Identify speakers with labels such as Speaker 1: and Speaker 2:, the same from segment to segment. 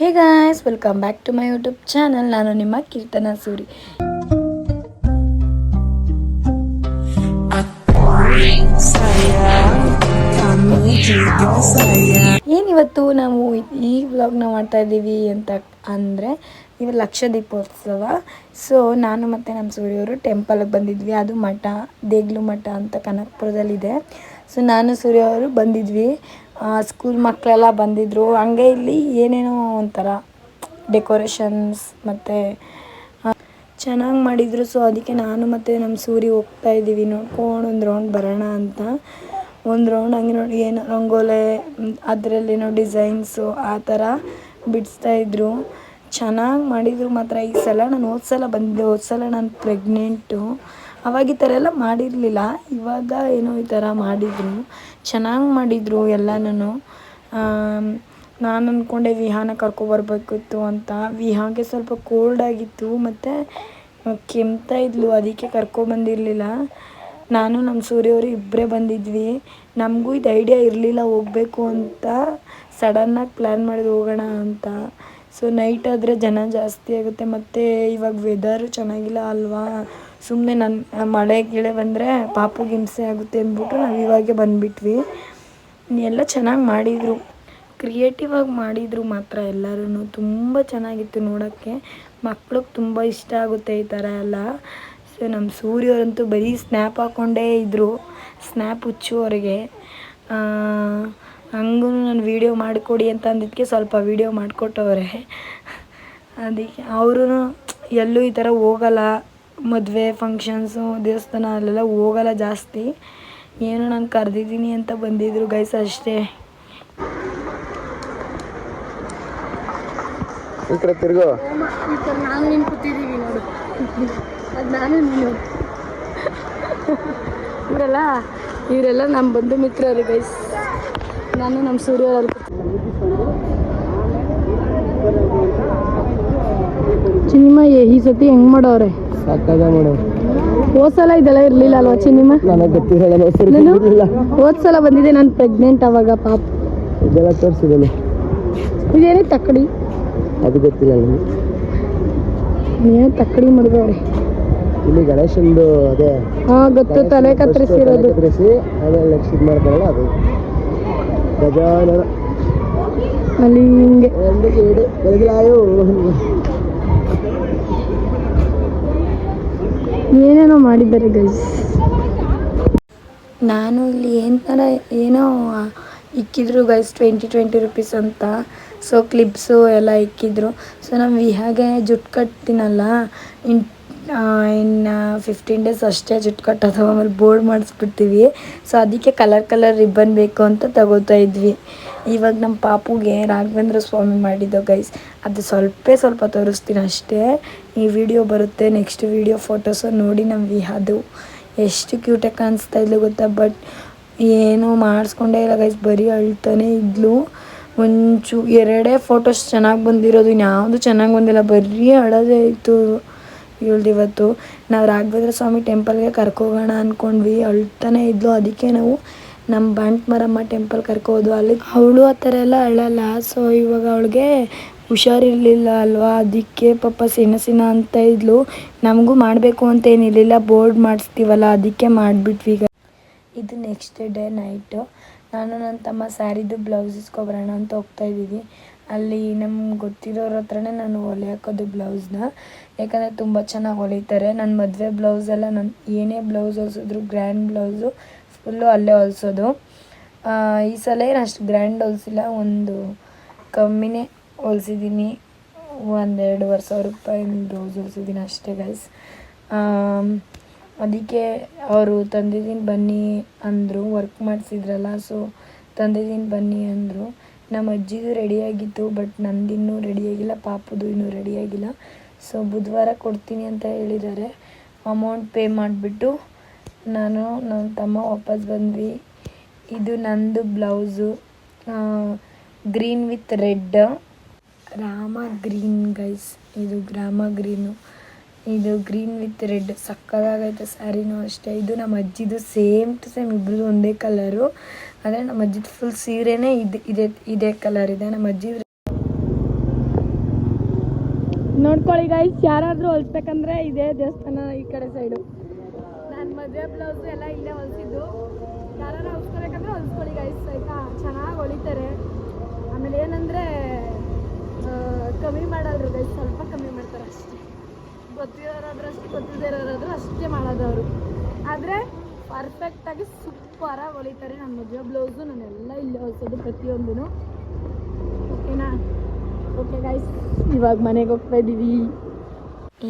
Speaker 1: Hey guys, welcome back to my YouTube channel. ನಾನು ನಿಮ್ಮ ಕೀರ್ತನ ಸೂರಿ. ಏನಿವತ್ತು ನಾವು ಈ ವ್ಲಾಗ್ನ ಮಾಡ್ತಾ ಇದ್ದೀವಿ ಅಂತ ಅಂದರೆ ಇವ ಲಕ್ಷ ದೀಪೋತ್ಸವ. ಸೊ ನಾನು ಮತ್ತು ನಮ್ಮ ಸೂರ್ಯವರು ಟೆಂಪಲ್ಗೆ ಬಂದಿದ್ವಿ. ಅದು ಮಠ, ದೇಗ್ಲು ಮಠ ಅಂತ ಕನಕಪುರದಲ್ಲಿದೆ. ಸೊ ನಾನು ಸೂರ್ಯ ಅವರು ಬಂದಿದ್ವಿ. ಸ್ಕೂಲ್ ಮಕ್ಕಳೆಲ್ಲ ಬಂದಿದ್ದರು ಹಂಗೆ ಇಲ್ಲಿ ಏನೇನೋ ಒಂಥರ ಡೆಕೋರೇಷನ್ಸ್ ಮತ್ತು ಚೆನ್ನಾಗಿ ಮಾಡಿದರು. ಸೊ ಅದಕ್ಕೆ ನಾನು ಮತ್ತು ನಮ್ಮ ಸೂರಿ ಹೋಗ್ತಾ ಇದ್ದೀವಿ ನೋಡ್ಕೊಂಡು ಒಂದು ರೌಂಡ್ ಬರೋಣ ಅಂತ. ಒಂದು ರೌಂಡ್ ಹಂಗೆ ನೋಡಿ ಏನೋ ರಂಗೋಲೆ, ಅದರಲ್ಲೇನೋ ಡಿಸೈನ್ಸು ಆ ಥರ ಬಿಡಿಸ್ತಾ ಇದ್ರು. ಚೆನ್ನಾಗಿ ಮಾಡಿದರು ಮಾತ್ರ. ಈ ಸಲ ನಾನು ಹೋದ ಸಲ ಬಂದಿದ್ದೆ, ಹೋದ ಸಲ ನಾನು ಪ್ರೆಗ್ನೆಂಟು ಅವಾಗ ಈ ಥರ ಎಲ್ಲ ಮಾಡಿರಲಿಲ್ಲ. ಇವಾಗ ಏನೋ ಈ ಥರ ಮಾಡಿದರು. ಚೆನ್ನಾಗಿ ಮಾಡಿದರು ಎಲ್ಲನೂ ನಾನು ಅಂದ್ಕೊಂಡೆ ವಿಹಾನ ಕರ್ಕೊಬರ್ಬೇಕಿತ್ತು ಅಂತ. ವಿಹಾಗೆ ಸ್ವಲ್ಪ ಕೋಲ್ಡ್ ಆಗಿತ್ತು, ಮತ್ತು ಕೆಮ್ತಾ ಇದ್ಲು, ಅದಕ್ಕೆ ಕರ್ಕೊಬಂದಿರಲಿಲ್ಲ. ನಾನು ನಮ್ಮ ಸೂರ್ಯವರು ಇಬ್ಬರೇ ಬಂದಿದ್ವಿ. ನಮಗೂ ಇದು ಐಡಿಯಾ ಇರಲಿಲ್ಲ, ಹೋಗಬೇಕು ಅಂತ. ಸಡನ್ನಾಗಿ ಪ್ಲ್ಯಾನ್ ಮಾಡಿದ್ರು ಹೋಗೋಣ ಅಂತ. ಸೊ ನೈಟ್ ಆದರೆ ಜನ ಜಾಸ್ತಿ ಆಗುತ್ತೆ. ಮತ್ತು ಇವಾಗ ವೆದರು ಚೆನ್ನಾಗಿಲ್ಲ ಅಲ್ವಾ? ಸುಮ್ಮನೆ ನನ್ನ ಮಳೆ ಗಿಳೆ ಬಂದರೆ ಪಾಪುಗೆ ಹಿಂಸೆ ಆಗುತ್ತೆ ಅಂದ್ಬಿಟ್ಟು ನಾವು ಇವಾಗೆ ಬಂದುಬಿಟ್ವಿ. ಎಲ್ಲ ಚೆನ್ನಾಗಿ ಮಾಡಿದರು. ಕ್ರಿಯೇಟಿವ್ ಆಗಿ ಮಾಡಿದರು ಮಾತ್ರ ಎಲ್ಲರೂ ತುಂಬ ಚೆನ್ನಾಗಿತ್ತು ನೋಡೋಕ್ಕೆ. ಮಕ್ಳಿಗೆ ತುಂಬ ಇಷ್ಟ ಆಗುತ್ತೆ ಈ ಥರ ಎಲ್ಲ. ಸೊ ನಮ್ಮ ಸೂರ್ಯವರಂತೂ ಬರೀ ಸ್ನ್ಯಾಪ್ ಹಾಕ್ಕೊಂಡೇ ಇದ್ದರು ಸ್ನ್ಯಾಪ್ ಹುಚ್ಚು ಅವ್ರಿಗೆ. ಹಂಗೂ ನಾನು ವೀಡಿಯೋ ಮಾಡಿಕೊಡಿ ಅಂತ ಅಂದಿದ್ದಕ್ಕೆ ಸ್ವಲ್ಪ ವೀಡಿಯೋ ಮಾಡಿಕೊಟ್ಟವ್ರೆ. ಅದಕ್ಕೆ ಅವರು ಎಲ್ಲೂ ಈ ಥರ ಹೋಗಲ್ಲ. ಮದುವೆ ಫಂಕ್ಷನ್ಸು ದೇವಸ್ಥಾನ ಅಲ್ಲೆಲ್ಲ ಹೋಗಲ್ಲ ಜಾಸ್ತಿ. ಏನು ನಾನು ಕರೆದಿದ್ದೀನಿ ಅಂತ ಬಂದಿದ್ರು ಗೈಸ್ ಅಷ್ಟೇ.
Speaker 2: ಈ ಕಡೆ ತಿರ್ಗು.
Speaker 1: ನಾನು ನೀನು ಕೂತಿದ್ದೀವಿ ನೋಡು ಅದು ನಾನು ನೀನು ಇವರೆಲ್ಲ ಇವರೆಲ್ಲ ನಮ್ಮ ಬಂಧು ಮಿತ್ರರು ಗೈಸ್ ನಾನು ನಮ್ಮ ಸೂರ್ಯರಲ್ಲಿ ಸಿನಿಮಾ ಈ ಸತಿ ಹೆಂಗ್ ಮಾಡೋರೆ?
Speaker 2: ಸಾಕಾಗ ಮಾಡೋ
Speaker 1: ಹೋದ್ ಸಲ ಇದೆಲ್ಲ ಇರ್ಲಿಲ್ಲ ಅಲ್ವಾ ಚಿನಿಮ
Speaker 2: ನನಗೆ ಗೊತ್ತಿರಲ್ಲ
Speaker 1: ನಾನು
Speaker 2: ಗೊತ್ತಿರಲಿಲ್ಲ
Speaker 1: ಬಂದಿದೆ ನಾನು ಪ್ರೆಗ್ನೆಂಟ್ ಅವಾಗ ಪಾಪ.
Speaker 2: ಇದೆಲ್ಲ ತೋರಿಸಿದಲ್ಲ
Speaker 1: ಇದೇನೇ ತಕ್ಕಡಿ?
Speaker 2: ಅದು ಗೊತ್ತಿಲ್ಲ ನನಗೆ
Speaker 1: ಏನು ತಕ್ಕಡಿ ಮಾಡಿದವ್ರೆ.
Speaker 2: ಇಲ್ಲಿ ಗಣೇಶಂದು ಅದೇ
Speaker 1: ಹಾ ಗೊತ್ತು ತಲೆ ಕತ್ತರಿಸಿರೋದು.
Speaker 2: ಕತ್ತರಿಸಿ ಆಮೇಲೆ ನೆಕ್ಸ್ಟ್ ಇದು ಮಾಡ್ತಾರಲ್ಲ ಅದು. ಗಜಾನನ.
Speaker 1: ಅಲ್ಲಿ ಹಿಂಗೆ.
Speaker 2: ಒಂದು ಬೆಳಗಿಲಾಯೋ
Speaker 1: ಏನೇನೋ ಮಾಡಿದ್ದಾರೆ ಗೈಸ್. ನಾನು ಇಲ್ಲಿ ಏನು ಥರ ಏನೋ ಇಕ್ಕಿದ್ರು ಗೈಸ್ ಟ್ವೆಂಟಿ ಟ್ವೆಂಟಿ ರುಪೀಸ್ ಅಂತ. ಸೊ ಕ್ಲಿಪ್ಸು ಎಲ್ಲ ಇಕ್ಕಿದ್ರು. ಸೊ ನಾವು ವಿಹಾಗೆ ಜುಟ್ ಕಟ್ತೀನಲ್ಲ ಇನ್ ಇನ್ನು ಫಿಫ್ಟೀನ್ ಡೇಸ್ ಅಷ್ಟೇ ಜುಟ್ಟು ಕಟ್ಟೋದು, ಆಮೇಲೆ ಬೋರ್ಡ್ ಮಾಡಿಸ್ಬಿಡ್ತೀವಿ. ಸೊ ಅದಕ್ಕೆ ಕಲರ್ ಕಲರ್ ರಿಬ್ಬನ್ ಬೇಕು ಅಂತ ತಗೋತಾ ಇದ್ವಿ. ಇವಾಗ ನಮ್ಮ ಪಾಪುಗೆ ರಾಘವೇಂದ್ರ ಸ್ವಾಮಿ ಮಾಡಿದ್ದೋ ಗೈಸ್ ಅದು ಸ್ವಲ್ಪ ಸ್ವಲ್ಪ ತೋರಿಸ್ತೀನಿ ಅಷ್ಟೇ. ಈ ವಿಡಿಯೋ ಬರುತ್ತೆ ನೆಕ್ಸ್ಟ್ ವಿಡಿಯೋ ಫೋಟೋಸು ನೋಡಿ ನಮ್ಮ ಅದು. ಎಷ್ಟು ಕ್ಯೂಟಾಗಿ ಕಾಣಿಸ್ತಾ ಇದ್ಲು ಗೊತ್ತಾ? ಬಟ್ ಏನೂ ಮಾಡಿಸ್ಕೊಂಡೇ ಇಲ್ಲ ಗೈಸ್ ಬರೀ ಅಳ್ತಾನೆ ಇದ್ಲು. ಒಂಚೂ ಎರಡೇ ಫೋಟೋಸ್ ಚೆನ್ನಾಗಿ ಬಂದಿರೋದು, ಇನ್ಯಾವುದು ಚೆನ್ನಾಗಿ ಬಂದಿಲ್ಲ, ಬರೀ ಅಳೋದೇ ಇತ್ತು. ಇವಳ್ದು ಇವತ್ತು ನಾವು ರಾಘವೇಂದ್ರ ಸ್ವಾಮಿ ಟೆಂಪಲ್ಗೆ ಕರ್ಕೋಗೋಣ ಅಂದ್ಕೊಂಡ್ವಿ ಅಳ್ತಾನೆ ಇದ್ಲು. ಅದಕ್ಕೆ ನಾವು ನಮ್ಮ ಬಂಟ್ ಮರಮ್ಮ ಟೆಂಪಲ್ ಕರ್ಕೋದು ಅಲ್ಲಿ ಅವಳು ಆ ಥರ ಎಲ್ಲ ಅಳಲ್ಲ. ಸೊ ಇವಾಗ ಅವಳಿಗೆ ಹುಷಾರಿರಲಿಲ್ಲ ಅಲ್ವಾ? ಅದಕ್ಕೆ ಪಾಪ ಸಿನ ಸಿನ ಅಂತ ಇದ್ಲು. ನಮಗೂ ಮಾಡಬೇಕು ಅಂತ ಏನಿರಲಿಲ್ಲ. ಬೋರ್ಡ್ ಮಾಡಿಸ್ತೀವಲ್ಲ, ಅದಕ್ಕೆ ಮಾಡಿಬಿಟ್ವಿ ಈಗ. ಇದು ನೆಕ್ಸ್ಟ್ ಡೇ ನೈಟು ನಾನು ನನ್ನ ತಮ್ಮ ಸ್ಯಾರಿದು ಬ್ಲೌಸ್ ಇಸ್ಕೊಬರೋಣ ಅಂತ ಹೋಗ್ತಾ ಇದ್ದೀವಿ. ಅಲ್ಲಿ ನಮ್ಗೆ ಗೊತ್ತಿರೋರ ಹತ್ರನೇ ನಾನು ಹೊಲಿಯಾಕೋದು ಬ್ಲೌಸ್ನ. ಯಾಕಂದರೆ ತುಂಬ ಚೆನ್ನಾಗಿ ಹೊಲಿತಾರೆ. ನನ್ನ ಮದುವೆ ಬ್ಲೌಸೆಲ್ಲ ನಾನು ಏನೇ ಬ್ಲೌಸ್ ಹೊಲಿಸಿದ್ರು ಗ್ರ್ಯಾಂಡ್ ಬ್ಲೌಸು ಫುಲ್ಲು ಅಲ್ಲೇ ಹೊಲಿಸೋದು. ಈ ಸಲ ಏನು ಅಷ್ಟು ಗ್ರ್ಯಾಂಡ್ ಹೊಲಿಸಿಲ್ಲ, ಒಂದು ಕಮ್ಮಿನೇ ಹೊಲ್ಸಿದ್ದೀನಿ ಒಂದೆರಡುವರೆ ಸಾವಿರ ರೂಪಾಯಿ ಬ್ಲೌಸ್ ಹೊಲಿಸಿದ್ದೀನಿ ಅಷ್ಟೇ ಗೈಸ್ ಅದಕ್ಕೆ ಅವರು ತಂದಿದ್ದೀನಿ ಬನ್ನಿ ಅಂದರು ವರ್ಕ್ ಮಾಡಿಸಿದ್ರಲ್ಲ ಸೊ ತಂದಿದ್ದೀನಿ ಬನ್ನಿ ಅಂದರು. ನಮ್ಮ ಅಜ್ಜಿದು ರೆಡಿಯಾಗಿತ್ತು ಬಟ್ ನಂದಿನ್ನೂ ರೆಡಿಯಾಗಿಲ್ಲ ಪಾಪದು ಇನ್ನೂ ರೆಡಿಯಾಗಿಲ್ಲ ಸೊ ಬುಧವಾರ ಕೊಡ್ತೀನಿ ಅಂತ ಹೇಳಿದ್ದಾರೆ. ಅಮೌಂಟ್ ಪೇ ಮಾಡಿಬಿಟ್ಟು ನಾನು ನನ್ನ ತಮ್ಮ ವಾಪಸ್ ಬಂದ್ವಿ. ಇದು ನಂದು blouse green with red Rama green guys ಇದು ಗ್ರಾಮ ಗ್ರೀನು ಇದು ಗ್ರೀನ್ ವಿತ್ ರೆಡ್ ಸಕ್ಕದಾಗೈತೆ ಸ್ಯಾರಿನೂ ಅಷ್ಟೇ. ಇದು ನಮ್ಮ ಅಜ್ಜಿದು ಸೇಮ್ ಟು ಸೇಮ್ ಇಬ್ಬರದು ಒಂದೇ ಕಲರು ಆದರೆ ನಮ್ಮ ಅಜ್ಜಿದು ಫುಲ್ ಸೀರೆನೇ ಇದೆ, ಇದೇ ಇದೇ ಕಲರ್ ಇದೆ. ನಮ್ಮ ಅಜ್ಜಿ ನೋಡ್ಕೊಳ್ಳಿ ಗೈಸ್ ಯಾರಾದರೂ ಹೊಲಿಸ್ಬೇಕಂದ್ರೆ ಇದೇ ದೇವಸ್ಥಾನ ಈ ಕಡೆ ಸೈಡು ನಾನು ಮದುವೆ ಬ್ಲೌಸ್ ಎಲ್ಲ ಇಲ್ಲೇ ಹೊಲ್ಸಿದ್ದು. ಯಾರು ಹೊಲ್ಸ್ಕೋಬೇಕಂದ್ರೆ ಹೊಲ್ಸ್ಕೊಳ್ಳಿ ಗೈಸ್ ಆಯ್ತಾ? ಚೆನ್ನಾಗಿ ಹೊಲಿತಾರೆ. ಆಮೇಲೆ ಏನಂದರೆ ಕಮ್ಮಿ ಮಾಡಲ್ರು ಗೈಸ್ ಸ್ವಲ್ಪ ಕಮ್ಮಿ ಮಾಡ್ತಾರೆ ಅಷ್ಟೇ ಗೊತ್ತಿರೋರಾದ್ರೂ ಅಷ್ಟು ಗೊತ್ತಿಲ್ಲದೆ ಇರೋರಾದ್ರೂ ಅಷ್ಟೇ ಮಾಡೋದು ಅವರು ಆದರೆ ಪರ್ಫೆಕ್ಟಾಗಿ ಸೂಪರಾಗಿ ಹೊಲಿತಾರೆ ನನ್ನ ಮದುವೆ ಬ್ಲೌಸು ನಾನೆಲ್ಲ ಇಲ್ಲೇ ಹೊಲಿಸೋದು ಪ್ರತಿಯೊಂದೂ ಓಕೆನಾ ಓಕೆ ಗೈಸ್ ಇವಾಗ ಮನೆಗೆ ಹೋಗ್ತಾ ಇದ್ದೀವಿ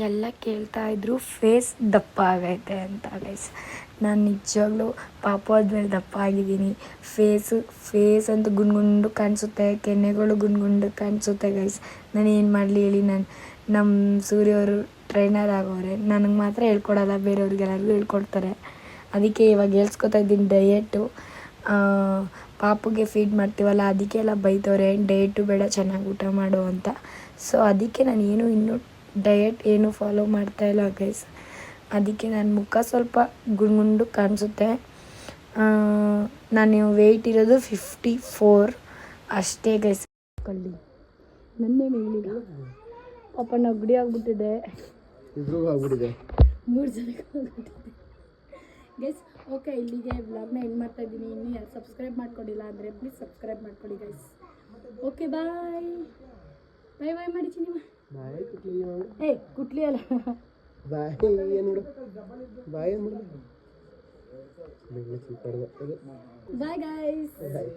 Speaker 1: ಎಲ್ಲ ಕೇಳ್ತಾ ಇದ್ರು ಫೇಸ್ ದಪ್ಪ ಆಗೈತೆ ಅಂತ ಗೈಸ್ ನಾನು ನಿಜವಾಗ್ಲೂ ಪಾಪ ಆದ್ಮೇಲೆ ದಪ್ಪ ಆಗಿದ್ದೀನಿ. ಫೇಸು ಫೇಸ್ ಅಂತ ಗುಂಡು ಗುಂಡು ಕಾಣಿಸುತ್ತೆ, ಕೆನ್ನೆಗಳು ಗುಂಡು ಗುಂಡು ಕಾಣಿಸುತ್ತೆ ಗೈಸ್ ನಾನು ಏನು ಮಾಡಲಿ ಹೇಳಿ ನಾನು. ನಮ್ಮ ಸೂರ್ಯವರು ಟ್ರೈನರ್ ಆಗೋರೆ. ನನಗೆ ಮಾತ್ರ ಹೇಳ್ಕೊಡಲ್ಲ, ಬೇರೆಯವ್ರಿಗೆಲ್ಲರಿಗೂ ಹೇಳ್ಕೊಡ್ತಾರೆ. ಅದಕ್ಕೆ ಇವಾಗ ಹೇಳ್ಸ್ಕೊತಾ ಇದ್ದೀನಿ ಡಯೆಟು ಪಾಪುಗೆ ಫೀಡ್ ಮಾಡ್ತೀವಲ್ಲ, ಅದಕ್ಕೆಲ್ಲ ಬೈತವ್ರೆ ಡಯೆಟು ಬೇಡ, ಚೆನ್ನಾಗಿ ಊಟ ಮಾಡು ಅಂತ. ಸೊ ಅದಕ್ಕೆ ನಾನು ಏನು ಇನ್ನೂ ಡಯಟ್ ಏನು ಫಾಲೋ ಮಾಡ್ತಾ ಇಲ್ಲ ಗೈಸ್ ಅದಕ್ಕೆ ನನ್ನ ಮುಖ ಸ್ವಲ್ಪ ಗುಂಡು ಕಾಣಿಸುತ್ತೆ. ನಾನು ವೆಯ್ಟ್ ಇರೋದು ಫಿಫ್ಟಿ ಫೋರ್ ಅಷ್ಟೇ ಗೈಸ್ ಕಳ್ಳಿ ನನ್ನೇನು ಹೇಳಿಲ್ಲ. ಪಾಪ ನಗಡಿ ಆಗ್ಬಿಟ್ಟಿದೆ
Speaker 2: ಇಬ್ರಿಗೂ ಆಗ್ಬಿಟ್ಟಿದೆ
Speaker 1: ಮೂರು ಜನಕ್ಕೆ ಹೋಗ್ಬಿಟ್ಟಿದೆ ಗೈಸ್ ಓಕೆ ಇಲ್ಲಿಗೆ ಬ್ಲಾಗ್ನ ಎಂಡ್ ಮಾಡ್ತಾ ಇದ್ದೀನಿ ಇನ್ನೂ ಯಾರು ಸಬ್ಸ್ಕ್ರೈಬ್ ಮಾಡ್ಕೊಂಡಿಲ್ಲ ಅಂದರೆ ಪ್ಲೀಸ್ ಸಬ್ಸ್ಕ್ರೈಬ್ ಮಾಡ್ಕೊಳ್ಳಿ guys okay bye bye bye ಮಾಡಿ ಚಿನಿಮಾ
Speaker 2: ಬಾಯ್ ಕುಟ್ಲಿ ಮಾಡು
Speaker 1: ಏ ಕುಟ್ಲಿ ಅಲ್ಲ
Speaker 2: ಬಾಯ್ ಏನು ಬಿಡು ಬಾಯ್ ಏನು ಬಿಡು ಬೆಂಗ್ಳೂರು ಸ್ವಲ್ಪ
Speaker 1: ಬಾಯ್ ಗೈಸ್
Speaker 2: ಬಾಯ್